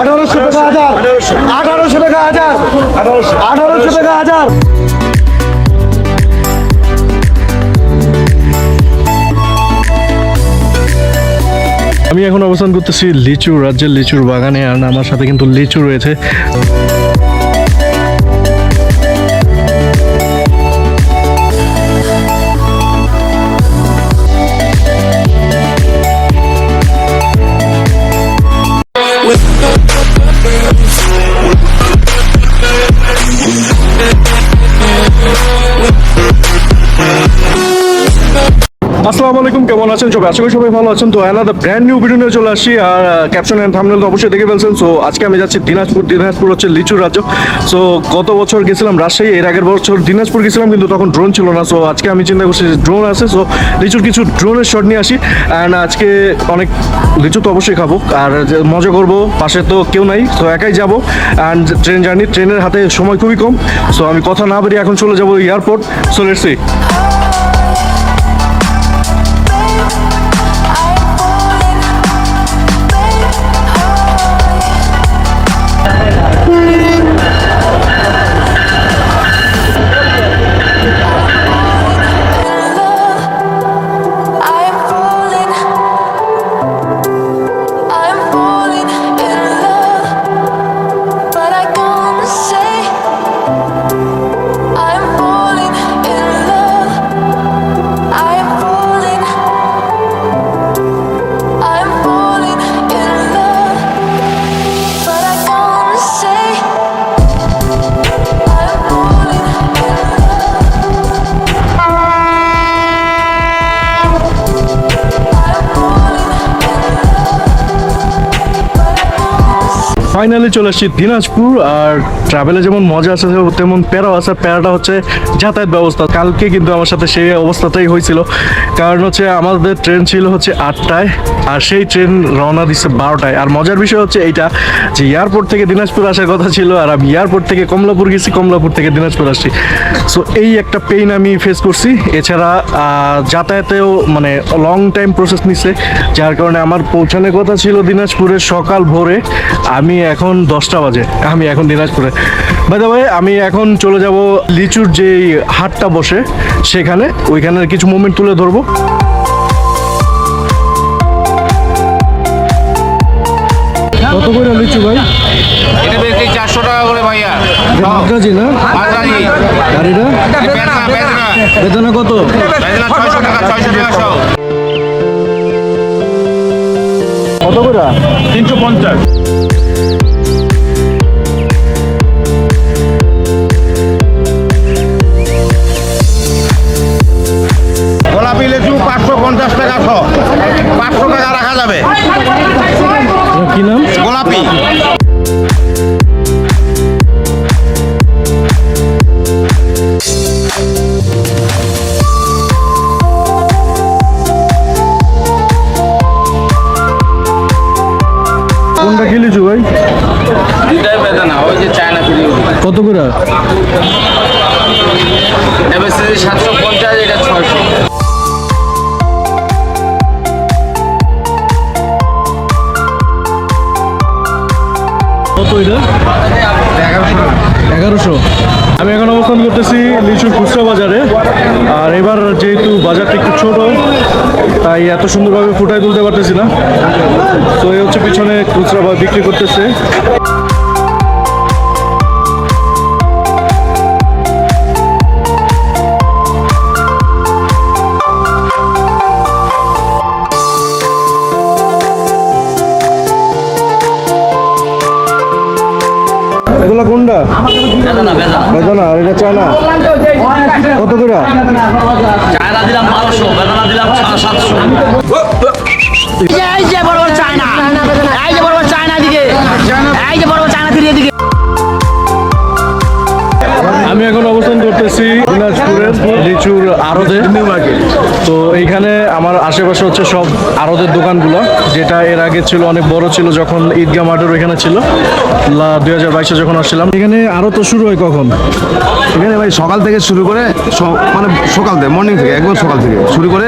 আঠারোশো টাকা হাজার। আঠারোশো টাকা হাজার। আঠারোশো টাকা হাজার। আমি এখন অবস্থান করতেছি লিচু রাজ্যের লিচুর বাগানে আর আমার সাথে কিন্তু লিচু রয়েছে। আসসালামু আলাইকুম, কেমন আছেন? সবাই আশা করি সবাই ভালো আছেন। তো অ্যানাদার ব্র্যান্ড নিউ ভিডিও নিয়ে চলে আসি, আর ক্যাপশন অ্যান্ড থামনেল তো অবশ্যই দেখে ফেলছেন। সো আজকে আমি যাচ্ছি দিনাজপুর দিনাজপুর হচ্ছে লিচুর রাজ্য সো গত বছর গেছিলাম রাজশাহী, এর আগের বছর দিনাজপুর গেছিলাম, কিন্তু তখন ড্রোন ছিল না। সো আজকে আমি চিন্তা করছি ড্রোন আছে সো লিচুর কিছু ড্রোনের শট নিয়ে আসি। অ্যান্ড আজকে অনেক লিচু তো অবশ্যই খাব। আর মজা করব, পাশে তো কেউ নাই, তো একাই যাব। অ্যান্ড ট্রেন জার্নি ট্রেনের হাতে সময় খুবই কম। সো আমি কথা না বেরিয়ে এখন চলে যাব airport so let's Yeah. Finally চলে আসছি দিনাজপুর, আর ট্রাভেলে যেমন মজা আছে, তেমন প্যারাও আছে। প্যারাটা হচ্ছে যাতায়াত ব্যবস্থা। কালকে কিন্তু আমার সাথে সেই অবস্থাটাই হয়েছিল। কারণ হচ্ছে আমাদের ট্রেন ছিল হচ্ছে আটটায়। আর সেই ট্রেন রওনা দিচ্ছে বারোটায়। আর মজার বিষয় হচ্ছে এইটা, যে এয়ারপোর্ট থেকে দিনাজপুর আসার কথা ছিল, আর আমি এয়ারপোর্ট থেকে কমলাপুর গেছি, কমলাপুর থেকে দিনাজপুর আসছি। সো এই একটা পেইন আমি ফেস করছি। এছাড়া যাতায়াতেও মানে লং টাইম প্রসেস নিছে, যার কারণে আমার পৌঁছানোর কথা ছিল দিনাজপুরে সকাল ভোরে। আমি এখন দশটা বাজে, আমি এখন দিনাজপুরে। বাই দ্য আমি এখন চলে যাব লিচুর যে হাটটা বসে, সেখানে। ওইখানের কিছু মোমেন্ট তুলে ধরবো। কত করে লিচু ভাই? এটা বেশি চারশো টাকা করে ভাইয়া। মাদ্রাজি না? মাদ্রাজি বেদনা কত? বেদনা ছয়শো টাকা ছয়শো টাকা কত করে? তিনশো পঞ্চাশ। কোনটা কি লিচু ভাই? দুটাই বেদনা ওই যে চায়না ফিরি কত করে? সাতশো পঞ্চাশ এটা ছয়শো। কত এটা? এগারোশো। আমি এখন অবস্থান করতেছি লিচুর খুচরা বাজারে। আর এবার যেহেতু বাজারটা একটু ছোট, তাই এত সুন্দরভাবে ফুটাই তুলতে পারতেছি না। তো এই হচ্ছে পিছনে খুচরা বিক্রি করতেছে। বেদনা আর এটা চায়না? কত করে? চায়না দিলাম বারোশো বেদনা দিলাম সাতশো। এই যে বড় বড় চায়না এই যে বড় বড় চায়না দিকে এই যে বড় বড় চায়না দিকে এদিকে। আমি এখন অবস্থান করতেছি দিনাজপুরের লিচুর আড়তে। তো এইখানে আমার আশেপাশে হচ্ছে সব আরতের দোকানগুলো, যেটা এর আগে ছিল, অনেক বড় ছিল যখন ঈদগাহ মাঠের ওইখানে ছিল। দুই হাজার বাইশে যখন আসছিলাম। এখানে আরও তো শুরু হয় কখন? এখানে ভাই সকাল থেকে শুরু করে মানে সকাল থেকে মর্নিং থেকে একবার সকাল থেকে। শুরু করে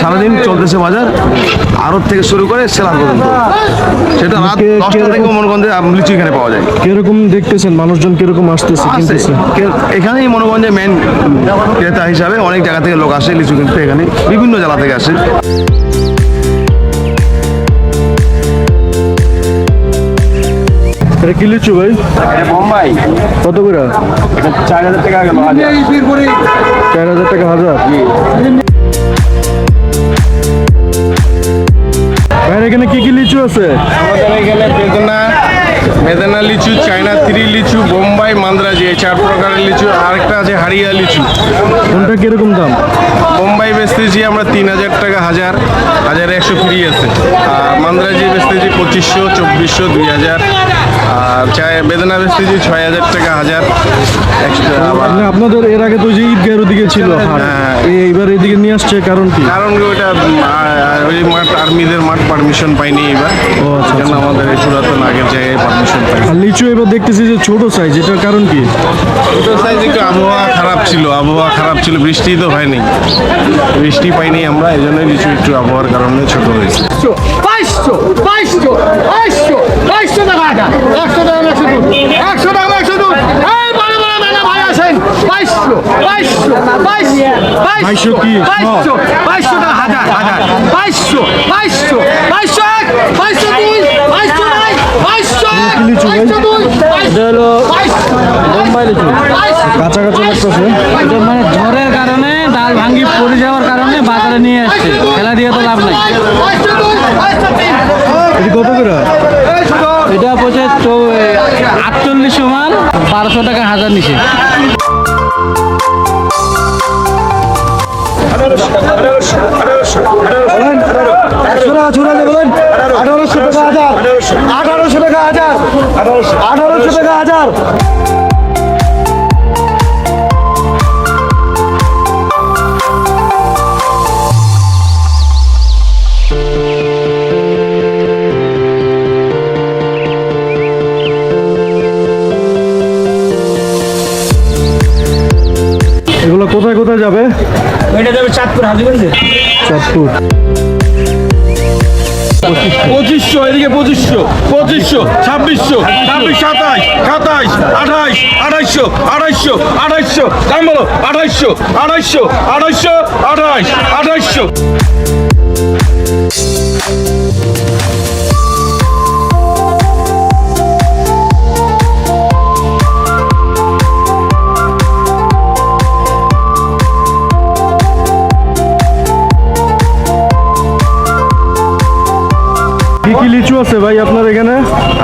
সারাদিন চলতেছে বাজার আড়ত থেকে শুরু করে সেলার পর্যন্ত। সেটা রাত দশটা থেকে মনগঞ্জে লিচু এখানে পাওয়া যায়। কীরকম দেখতেছেন? মানুষজন কীরকম আসতেছে কিনতেছে? এখানেই মনোগঞ্জে মেন ক্রেতা হিসাবে অনেক জায়গা থেকে লোক আসে লিচু কিনতে এখানে। বিভিন্ন জেলা থেকে আসে। এটা কি লিচু ভাই? বোম্বাই। কত করে? চার হাজার টাকা চার হাজার টাকা হাজার। ভাইয়ের এখানে কি কি লিচু আছে? আমাদের এখানে বেদনা বেদনা লিচু চায়না থ্রি লিচু বোম্বাই মান্দ্রাজি এই চার প্রকারের লিচু আর একটা আছে হারিয়া লিচু। কোনটা কীরকম দাম? বোম্বাই বেচতেছি আমরা তিন হাজার টাকা হাজার হাজার একশো ফ্রি আছে। আর মান্দ্রাজি বেচতেছি পঁচিশশো চব্বিশশো দুই হাজার। আর চায় বেদনা বেচতেছি ছয় হাজার টাকা হাজার এক্সট্রা আবার মানে আপনাদের এর আগে তো যে ঈদগাহের ওদিকে ছিল হ্যাঁ। এই- এইবার এদিকে নিয়ে আসছে কারণ কি? কারণ কি ওইটা ওই মাঠ আর্মিদের মাঠ পারমিশন পাইনি এবার ও, আচ্ছা, আমাদের এই পুরাতন আগের জায়গায় পারমিশন পাই আর লিচু এবার দেখতেছি যে ছোট সাইজ এটার কারণ কি? ছোটো সাইজ একটু আবহাওয়া খারাপ ছিল আবহাওয়া খারাপ ছিল বৃষ্টি তো হয়নি। বৃষ্টি পাইনি আমরা এই জন্য লিচু একটু আবহাওয়ার কারণে ছোট হয়েছে। বাইশশো বাইশশো বাইশশো বাইশশো টাকা এটা। একশো টাকা একশো দুধ একশো টাকা একশো দুধ। এই বড় বড় মেলা ভাই আছেন বাইশশো বাইশশো বাইশশো বাইশশো কি? বাইশশো বাইশশো টাকা হাজার হাজার। বাইশশো বাইশশো বাইশশো এক বাইশশো দুই বাইশশো নয় বাইশশো এক? বাইশশো দুই কাঁচা কাঁচা লাগতেছে। মানে ঝড়ের কারণে ডাল ভাঙ্গি পড়ে যাওয়ার কারণে বাজারে নিয়ে আসছে। খেলা দিয়ে তো লাভ নাই। কত করে? এটা পড়ছে আটচল্লিশশো মাল বারোশো টাকা হাজার নিচে। আঠারোশো টাকা হাজার। আঠারোশো টাকা হাজার। আঠারোশো টাকা হাজার। যাবে? এটা যাবে চাঁদপুর হাজিগঞ্জে। চাঁদপুর। পঁচিশশো এদিকে পঁচিশশো পঁচিশশো ছাব্বিশশো ছাব্বিশ সাতাশ সাতাশ আঠাশ আঠাইশশো আঠাইশশো আঠাইশশো দাম বলো আঠাইশশো আঠাইশশো আঠাইশশো আঠাশ আঠাইশশো কি কি লিচু আছে ভাই আপনার এখানে?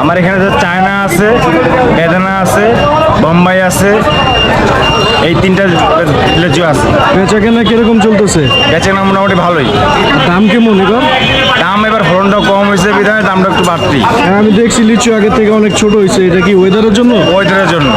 আমার এখানে যে চায়না আছে বেদানা আছে বোম্বাই আছে এই তিনটা লিচু আছে। বেচা কেনা কীরকম চলতেছে? বেচে না মোটামুটি ভালোই। দাম কেমন এবার? দাম এবার ফলনটা কম হয়েছে বিধায় দামটা একটু বাড়তি। হ্যাঁ আমি দেখছি লিচু আগের থেকে অনেক ছোট হয়েছে এটা কি ওয়েদারের জন্য? ওয়েদারের জন্য।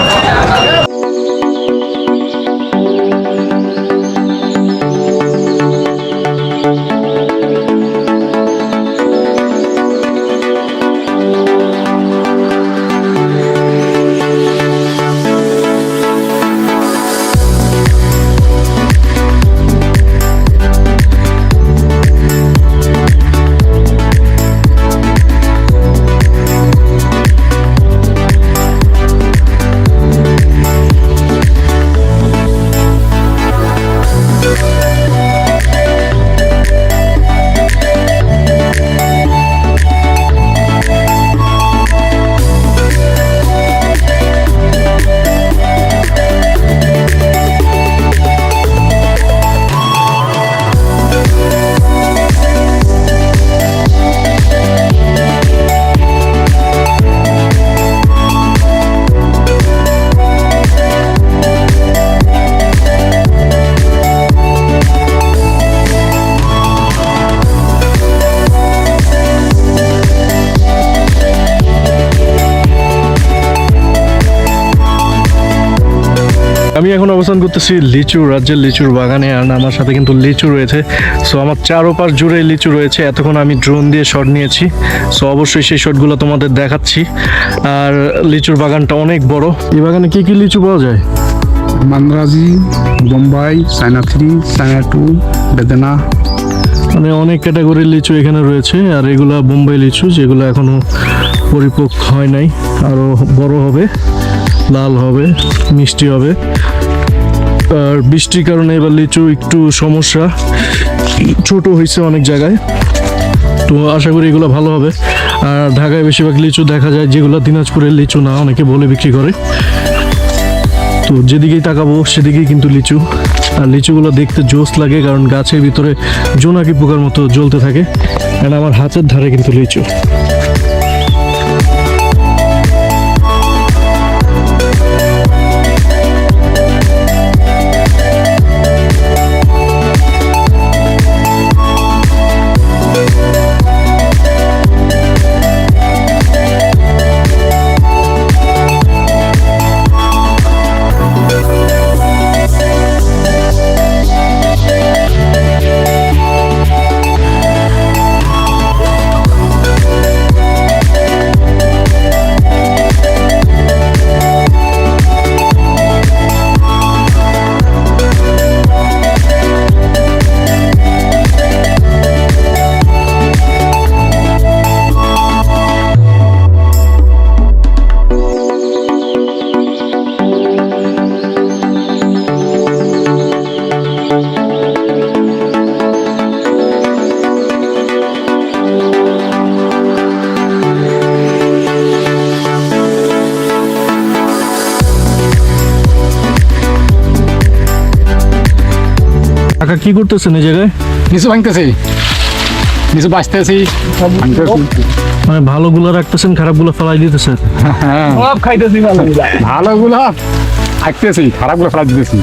আমি এখন অবস্থান করতেছি লিচু রাজ্যের লিচুর বাগানে আর আমার সাথে কিন্তু লিচু রয়েছে। সো আমার চারোপাশ জুড়ে লিচু রয়েছে। এতক্ষণ আমি ড্রোন দিয়ে শট নিয়েছি। সো অবশ্যই সেই শটগুলো তোমাদের দেখাচ্ছি। আর লিচুর বাগানটা অনেক বড়। এই বাগানে কি কি লিচু পাওয়া যায়? Madraji Bombai China three China two Bedana. মানে অনেক ক্যাটাগরির লিচু এখানে রয়েছে। আর এগুলা বোম্বাই লিচু যেগুলো এখনও পরিপক্ক হয় নাই। আরও বড় হবে। লাল হবে, মিষ্টি হবে। আর বৃষ্টির কারণে এবার লিচু একটু সমস্যা। ছোট হয়েছে অনেক জায়গায়। তো আশা করি এগুলো ভালো হবে। আর ঢাকায় বেশিরভাগ লিচু দেখা যায়, যেগুলো দিনাজপুরের লিচু না, অনেকে বলে বিক্রি করে। তো যেদিকেই তাকাবো, সেদিকেই কিন্তু লিচু। আর লিচুগুলো দেখতে জোস লাগে, কারণ গাছের ভিতরে জোনাকি পোকার মতো জ্বলতে থাকে। আর আমার হাতের ধারে কিন্তু লিচু। কাকা কি করতেছেন এই জায়গায়? নিচু ভাঙতেছি। নিচু বাঁচতেছি। মানে ভালো গুলা রাখতেছেন খারাপগুলো ফেলাই দিতেছেন। সব খাইতেছি ভালো গুলা রাখতেছি খারাপগুলা ফেলাই দিতেছি।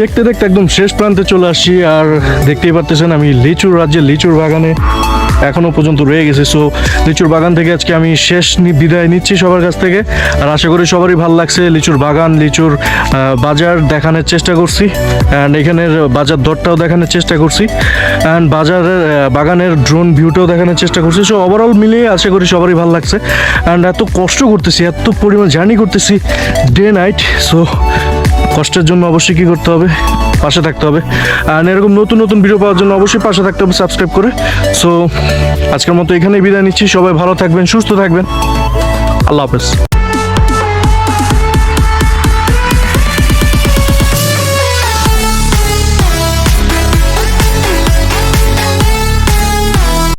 দেখতে দেখতে একদম শেষ প্রান্তে চলে আসছি আর দেখতেই পারতেছেন আমি লিচুর রাজ্যে, লিচুর বাগানে এখনও পর্যন্ত রয়ে গেছে। সো লিচুর বাগান থেকে আজকে আমি শেষ বিদায় নিচ্ছি সবার কাছ থেকে। আর আশা করি সবারই ভালো লাগছে লিচুর বাগান, লিচুর বাজার দেখানোর চেষ্টা করছি। অ্যান্ড এখানের বাজার দরটাও দেখানোর চেষ্টা করছি। অ্যান্ড বাজারের বাগানের ড্রোন ভিউটাও দেখানোর চেষ্টা করছি। সো ওভারঅল মিলিয়ে আশা করি সবারই ভালো লাগছে। অ্যান্ড এত কষ্ট করতেছি, এত পরিমাণ জার্নি করতেছি ডে নাইট সো কষ্টের জন্য অবশ্যই কী করতে হবে? পাশে থাকতে হবে। আর এরকম নতুন নতুন ভিডিও পাওয়ার জন্য অবশ্যই পাশে থাকতে হবে সাবস্ক্রাইব করে। সো আজকের মতো এখানেই বিদায় নিচ্ছি। সবাই ভালো থাকবেন, সুস্থ থাকবেন। আল্লাহ হাফেজ।